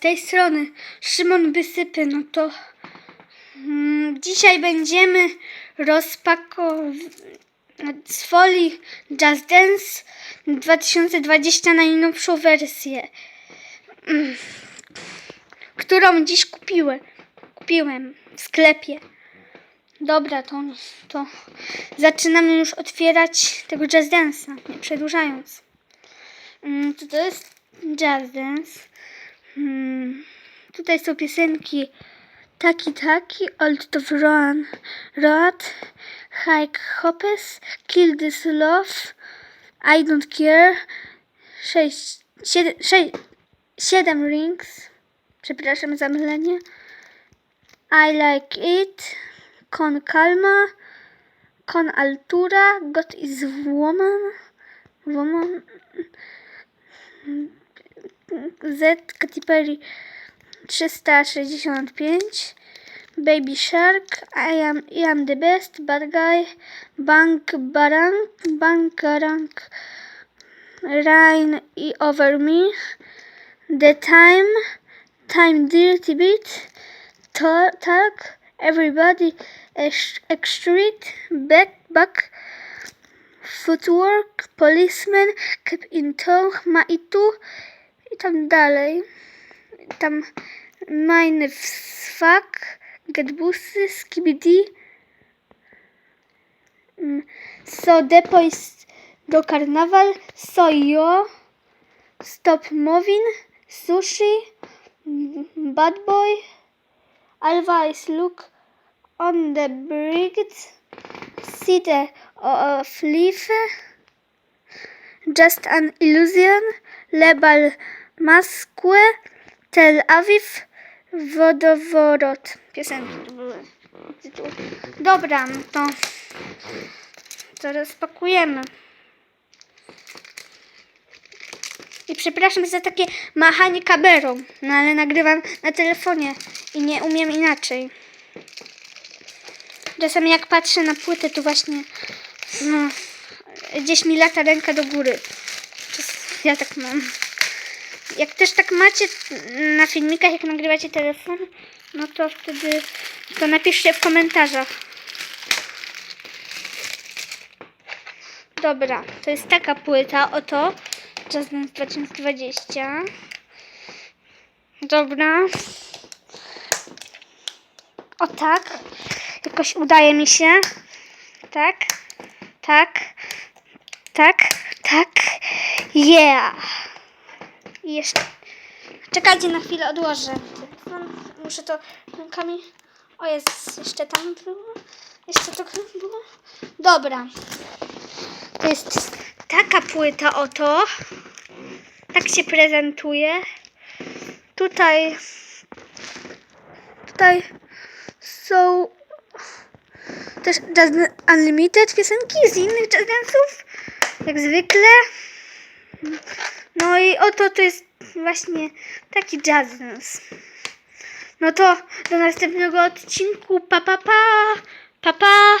Tej strony Szymon Wysypy, no to mm, dzisiaj będziemy rozpakować z folii Just Dance 2020 na najnowszą wersję, mm, którą dziś kupiłem, kupiłem w sklepie. Dobra, to, to zaczynamy już otwierać tego Just Dance'a, nie przedłużając. Mm, To to jest Just Dance. Hmm. Tutaj są piosenki Taki Taki, Old to Run, Road, Hike Hoppes, Kill This Love, I Don't Care, 6, 7, 6, 7 Rings, przepraszam za mylenie, I Like It, Con Calma, Con Altura, God is Woman, Woman, Z Katy Perry 365 Baby Shark I am, I am the best Bad Guy Bank Barank Bankarang Rain i Over Me The Time Time Dirty Beat Ta- Talk Everybody Ex- Extreet Back Back Footwork Policeman Keep in Tow Maitu tam dalej. Tam mine fuck, getbusy, skibidi. Mm, So depois do karnawal, so yo, stop moving, sushi, mm, bad boy, always look on the bridge, the of leaf, just an illusion, Lebal Maskue, Tel Awiw, Wodoworot. Piosenki to były. Dobra, no to to rozpakujemy. I przepraszam za takie machanie kamerą, no ale nagrywam na telefonie i nie umiem inaczej. Czasami jak patrzę na płytę, to właśnie no, gdzieś mi lata ręka do góry. Ja tak mam. Jak też tak macie na filmikach, jak nagrywacie telefon, no to wtedy to napiszcie w komentarzach. Dobra, to jest taka płyta, oto Just Dance 2020. Dobra. O tak. Jakoś udaje mi się. Tak. Tak. Tak. Tak. Yeah. I jeszcze. Czekajcie na chwilę, odłożę. Muszę to rękami. O jest, jeszcze tam było. Jeszcze to było. Dobra. To jest taka płyta oto. Tak się prezentuje. Tutaj. Tutaj są też Jazz Unlimited piosenki z innych Jazz Dance'ów. Jak zwykle. No i oto to jest właśnie taki Jazz. No to do następnego odcinku. Pa pa pa. Pa pa.